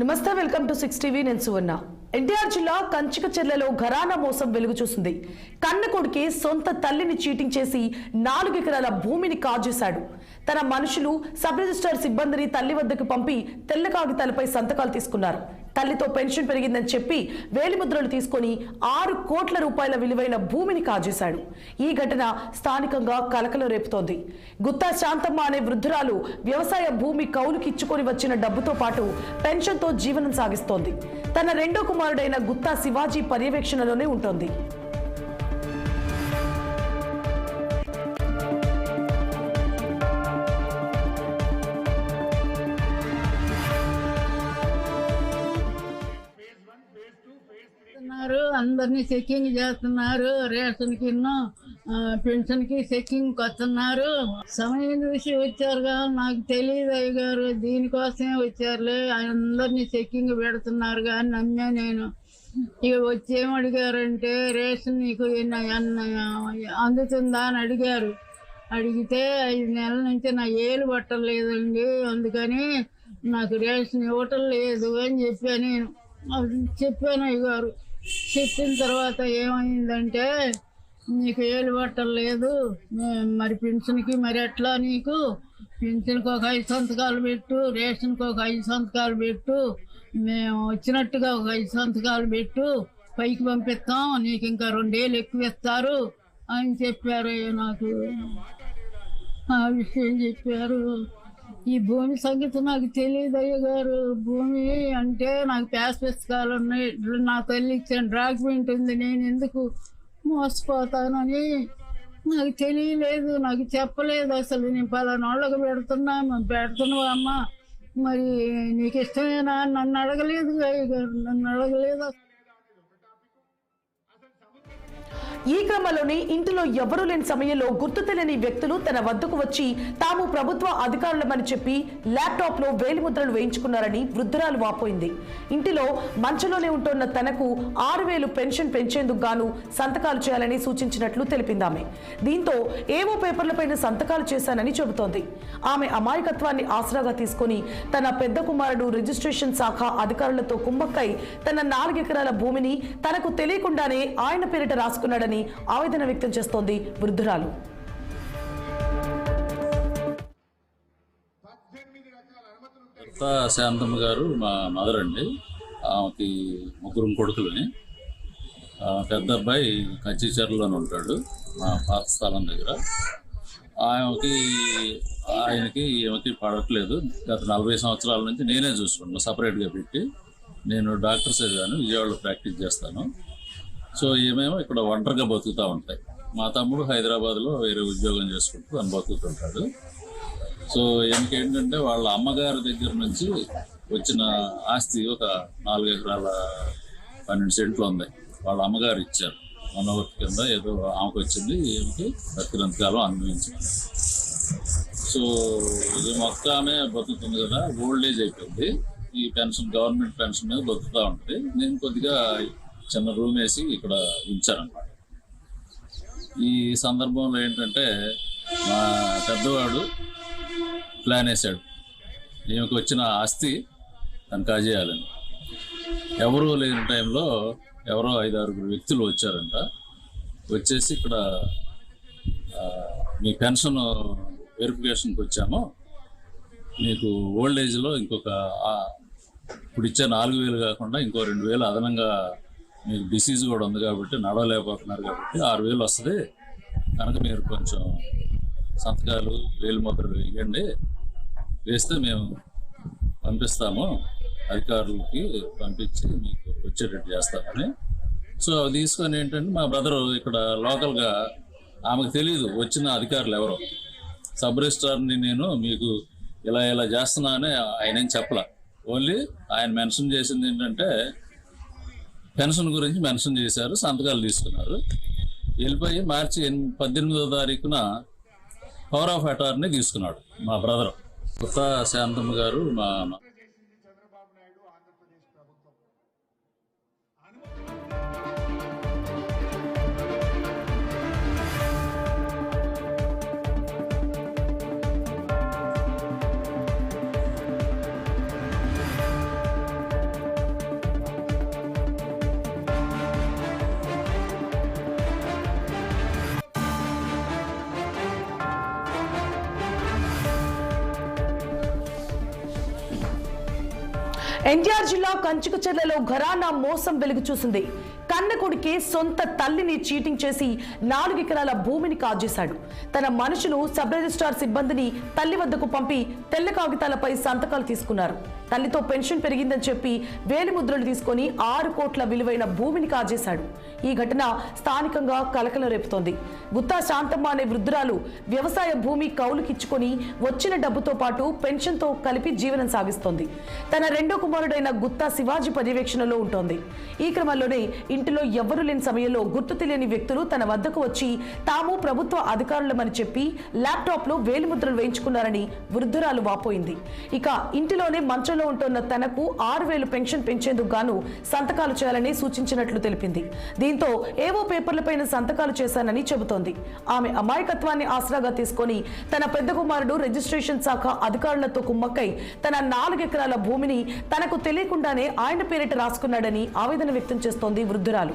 నమస్తే welcome to six TV నేను సువర్ణ. ఎన్టీఆర్ జిల్లా కంచిక చెర్లలో ఘరానా మోసం వెలుగు చూసింది. కన్న కొడుకే సొంత తల్లిని చీటింగ్ చేసి నాలుగు ఎకరాల భూమిని కాజేశాడు. తన మనుషులు సబ్ రిజిస్టర్ సిబ్బందిని తల్లి వద్దకు పంపి తెల్ల కాగితాలపై సంతకాలు తీసుకున్నారు. తల్లితో పెన్షన్ పెరిగిందని చెప్పి వేలిముద్రలు తీసుకొని ఆరు కోట్ల రూపాయల విలువైన భూమిని కాజేశాడు. ఈ ఘటన స్థానికంగా కలకలం రేపుతోంది. గుత్తా శాంతమ్మ అనే వృద్ధురాలు వ్యవసాయ భూమి కౌలుకి ఇచ్చుకొని వచ్చిన డబ్బుతో పాటు పెన్షన్తో జీవనం సాగిస్తోంది. తన రెండో కుమారుడైన గుత్తా శివాజీ పర్యవేక్షణలోనే ఉంటోంది. చేస్తున్నారు. అందరినీ చెక్కింగ్ చేస్తున్నారు. రేషన్ కిన్ను పెన్షన్కి చెక్కింగ్ వస్తున్నారు సమయం చూసి వచ్చారుగా. నాకు తెలియదు అయ్య గారు దీనికోసమే వచ్చారులే. అందరినీ చెక్కింగ్ పెడుతున్నారు కానీ నమ్మే నేను. ఇక వచ్చి ఏం అడిగారంటే రేషన్ నీకు అందుతుందా అని అడిగారు. అడిగితే ఐదు నెలల నుంచి నా ఏలు పట్టలేదండి అందుకని నాకు రేషన్ ఇవ్వటం లేదు అని చెప్పాను నేను. అది చెప్పాను అయ్యగారు. చెప్పిన తర్వాత ఏమైందంటే నీకు ఏలు పట్టం లేదు మరి పెన్షన్కి మరి ఎట్లా నీకు? పెన్షన్కి ఒక ఐదు సంతకాలు పెట్టు రేషన్కి ఒక ఐదు సంతకాలు పెట్టు మేము వచ్చినట్టుగా ఒక ఐదు సంతకాలు పెట్టు పైకి పంపిస్తాం నీకు ఇంకా రెండేళ్ళు ఎక్కువ ఇస్తారు అని చెప్పారు. నాకు ఆ విషయం చెప్పారు. ఈ భూమి సంగతి నాకు తెలియదు అయ్యగారు. భూమి అంటే నాకు ప్యాస్ పుస్తకాలు ఉన్నాయి. నా తల్లి ఇచ్చిన డాక్యుమెంట్ ఉంది. నేను ఎందుకు మోసపోతానని నాకు తెలియలేదు. నాకు చెప్పలేదు అసలు. నేను పలానోళ్ళకి పెడుతున్నా పెడుతున్నావా అమ్మ? మరి నీకు ఇష్టమేనా? నన్ను అడగలేదు అయ్యగారు. నన్ను అడగలేదు ఈ క్రమంలోనే ఇంటిలో ఎవరూ లేని సమయంలో గుర్తు తెలియని వ్యక్తులు తన వద్దకు వచ్చి తాము ప్రభుత్వ అధికారులమని చెప్పి ల్యాప్టాప్లో వేలిముద్రలు వేయించుకున్నారని వృద్ధురాలు వాపోయింది. ఇంటిలో మంచంలోనే ఉంటున్న తనకు ఆరు వేలు పెన్షన్ పెంచేందుకు గాను సంతకాలు చేయాలని సూచించినట్లు తెలిపిందామె దీంతో ఏవో పేపర్లపైన సంతకాలు చేశానని చెబుతోంది. ఆమె అమాయకత్వాన్ని ఆసరాగా తీసుకొని తన పెద్ద కుమారుడు రిజిస్ట్రేషన్ శాఖ అధికారులతో కుమ్మక్కై తన నాలుగెకరాల భూమిని తనకు తెలియకుండానే ఆయన పేరిట రాసుకున్నాడని ఆవేదన వ్యక్తం చేస్తోంది వృద్ధురాలు. శాంతమ్మ గారు మా మదర్ అండి. ఆమెకి ముగ్గురు కొడుకులని. పెద్ద అబ్బాయి కంచిచర్లోనే ఉంటాడు మా పాత స్థలం దగ్గర. ఆమెకి ఆయనకి ఏమకి పడట్లేదు. గత నలభై సంవత్సరాల నుంచి నేనే చూసుకున్నాను సపరేట్గా పెట్టి. నేను డాక్టర్ చదివాను విజయవాడలో ప్రాక్టీస్ చేస్తాను. సో ఏమేమో ఇక్కడ ఒంటరిగా బతుకుతూ ఉంటాయి. మా తమ్ముడు హైదరాబాద్లో వేరే ఉద్యోగం చేసుకుంటూ అని బతుకుతుంటాడు. సో ఈయనకి ఏంటంటే వాళ్ళ అమ్మగారి దగ్గర నుంచి వచ్చిన ఆస్తి ఒక నాలుగు ఎకరాల పన్నెండు సెంట్లు ఉంది. వాళ్ళ అమ్మగారు ఇచ్చారు. మనోవర్తి కింద ఏదో ఆమెకు వచ్చింది. ఏమిటి? బతికినంతకాలం అనుభవించింది. సో ఇది మొత్తం ఆమె బతుకుతుంది కదా. ఓల్డ్ ఏజ్ అయిపోయింది. ఈ పెన్షన్ గవర్నమెంట్ పెన్షన్ మీద బతుకుతూ ఉంటుంది. నేను కొద్దిగా చిన్న రూమ్ వేసి ఇక్కడ ఉంచారనమాట ఈ సందర్భంలో ఏంటంటే మా పెద్దవాడు ప్లాన్ వేశాడు. ఈమెకు వచ్చిన ఆస్తి తను కాజేయాలని ఎవరూ లేని టైంలో ఎవరో ఐదు ఆరుగురు వ్యక్తులు వచ్చారంట. వచ్చేసి ఇక్కడ మీ పెన్షన్ వెరిఫికేషన్కి వచ్చాము. మీకు ఓల్డ్ ఏజ్లో ఇంకొక ఇప్పుడు ఇచ్చే నాలుగు వేలు కాకుండా ఇంకో రెండు వేలు అదనంగా మీకు డిసీజ్ కూడా ఉంది కాబట్టి నడవలేకపోతున్నారు కాబట్టి ఆరు వేలు వస్తుంది. కనుక మీరు కొంచెం సంతకాలు వేలు ముద్రలు వేయండి. వేస్తే మేము పంపిస్తాము. అధికారులకి పంపించి మీకు వచ్చేటట్టు చేస్తామని. సో అవి తీసుకొని ఏంటంటే మా బ్రదరు ఇక్కడ లోకల్గా ఆమెకు తెలియదు వచ్చిన అధికారులు ఎవరో. సబ్ రిజిస్ట్రార్ని నేను మీకు ఇలా ఇలా చేస్తున్నా అని ఆయన ఏం చెప్పలే. ఓన్లీ ఆయన మెన్షన్ చేసింది ఏంటంటే పెన్షన్ గురించి మెన్షన్ చేశారు సంతకాలు తీసుకున్నారు. వెళ్ళిపోయి మార్చి పద్దెనిమిదో తారీఖున పవర్ ఆఫ్ అటార్నీ తీసుకున్నాడు మా బ్రదర్. కొత్త శాంతమ్మ గారు మా ఎన్టీఆర్ జిల్లా కంచుకచెర్లలో ఘరానా మోసం వెలుగు చూసింది. కన్న కొడుకే సొంత తల్లిని చీటింగ్ చేసి నాలుగు ఎకరాల భూమిని కాజేశాడు. తన మనుషులు సబ్ రిజిస్ట్రార్ సిబ్బందిని తల్లి వద్దకు పంపి తెల్ల కాగితాలపై సంతకాలు తీసుకున్నారు. తల్లితో పెన్షన్ పెరిగిందని చెప్పి వేలి ముద్రలు తీసుకొని ఆరు కోట్ల విలువైన భూమిని కాజేశాడు. ఈ ఘటన స్థానికంగా కలకలం రేపుతోంది. గుత్తా శాంతమ్మ అనే వృద్ధురాలు వ్యవసాయ భూమి కౌలుకిచ్చుకొని వచ్చిన డబ్బుతో పాటు పెన్షన్తో కలిపి జీవనం సాగిస్తోంది. తన రెండో కుమారుడైన గుత్తా శివాజీ పర్యవేక్షణలో ఉంటోంది. ఈ క్రమంలోనే ఇంటిలో ఎవ్వరూ లేని సమయంలో గుర్తు తెలియని వ్యక్తులు తన వద్దకు వచ్చి తాము ప్రభుత్వ అధికారులమని చెప్పి ల్యాప్టాప్లో వేలిముద్రలు వేయించుకున్నారని వృద్ధురాలు వాపోయింది. ఇక ఇంటిలోనే మంచంలో ఉంటున్న తనకు ఆరు వేలు పెన్షన్ పెంచేందుకు గాను సంతకాలు చేయాలని సూచించినట్లు తెలిపింది. దీంతో ఏవో పేపర్లపైన సంతకాలు చేశానని చెబుతోంది. ఆమె అమాయకత్వాన్ని ఆసరాగా తీసుకొని తన పెద్ద కుమారుడు రిజిస్ట్రేషన్ శాఖ అధికారులతో కుమ్మక్కై తన నాలుగెకరాల భూమిని తనకు తెలియకుండానే ఆయన పేరిట రాసుకున్నాడని ఆవేదన వ్యక్తం చేస్తోంది వృద్ధురాలు.